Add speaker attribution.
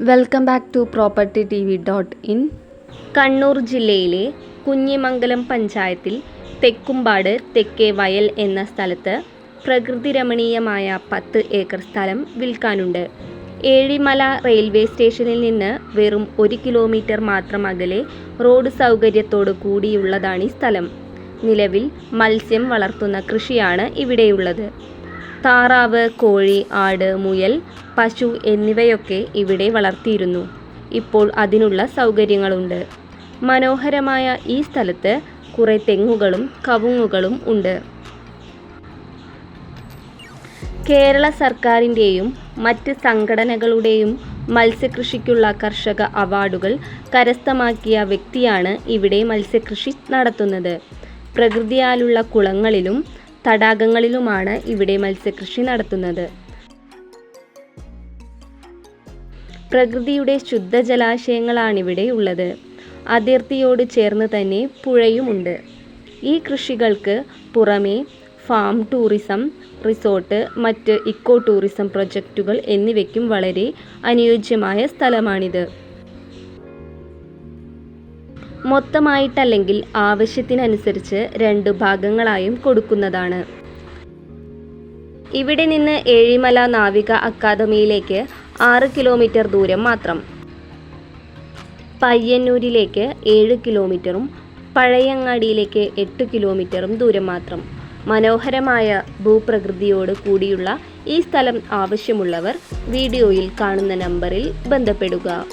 Speaker 1: Welcome back to property T V dot in
Speaker 2: Kannur ജില്ലയിലെ കുഞ്ഞിമംഗലം പഞ്ചായത്തിൽ തെക്കുംപാട് തെക്കേ വയൽ എന്ന സ്ഥലത്ത് പ്രകൃതി രമണീയമായ പത്ത് ഏക്കർ സ്ഥലം വിൽക്കാനുണ്ട്. ഏഴിമല റെയിൽവേ സ്റ്റേഷനിൽ നിന്ന് വെറും ഒരു കിലോമീറ്റർ മാത്രം അകലെ റോഡ് സൗകര്യത്തോടു കൂടിയുള്ളതാണ് ഈ സ്ഥലം. നിലവിൽ മത്സ്യം വളർത്തുന്ന കൃഷിയാണ് ഇവിടെയുള്ളത്. താറാവ് കോഴി ആട് മുയൽ പശു എന്നിവയൊക്കെ ഇവിടെ വളർത്തിയിരുന്നു. ഇപ്പോൾ അതിനുള്ള സൗകര്യങ്ങളുണ്ട്. മനോഹരമായ ഈ സ്ഥലത്ത് കുറേ തെങ്ങുകളും കവുങ്ങുകളും ഉണ്ട്. കേരള സർക്കാരിന്റെയും മറ്റ് സംഘടനകളുടെയും മത്സ്യകൃഷിക്കുള്ള കർഷക അവാർഡുകൾ കരസ്ഥമാക്കിയ വ്യക്തിയാണ് ഇവിടെ മത്സ്യകൃഷി നടത്തുന്നത്. പ്രകൃതിയാലുള്ള കുളങ്ങളിലും തടാകങ്ങളിലുമാണ് ഇവിടെ മത്സ്യകൃഷി നടത്തുന്നത്. പ്രകൃതിയുടെ ശുദ്ധജലാശയങ്ങളാണിവിടെ ഉള്ളത്. അതിർത്തിയോട് ചേർന്ന് തന്നെ പുഴയുമുണ്ട്. ഈ കൃഷികൾക്ക് പുറമേ ഫാം ടൂറിസം റിസോർട്ട് മറ്റ് ഇക്കോ ടൂറിസം പ്രൊജക്റ്റുകൾ എന്നിവയ്ക്കും വളരെ അനുയോജ്യമായ സ്ഥലമാണിത്. മൊത്തമായിട്ടല്ലെങ്കിൽ ആവശ്യത്തിനനുസരിച്ച് രണ്ട് ഭാഗങ്ങളായും കൊടുക്കുന്നതാണ്. ഇവിടെ നിന്ന് ഏഴിമല നാവിക അക്കാദമിയിലേക്ക് ആറ് കിലോമീറ്റർ ദൂരം മാത്രം. പയ്യന്നൂരിലേക്ക് ഏഴ് കിലോമീറ്ററും പഴയങ്ങാടിയിലേക്ക് എട്ട് കിലോമീറ്ററും ദൂരം മാത്രം. മനോഹരമായ ഭൂപ്രകൃതിയോട് കൂടിയുള്ള ഈ സ്ഥലം ആവശ്യമുള്ളവർ വീഡിയോയിൽ കാണുന്ന നമ്പറിൽ ബന്ധപ്പെടുക.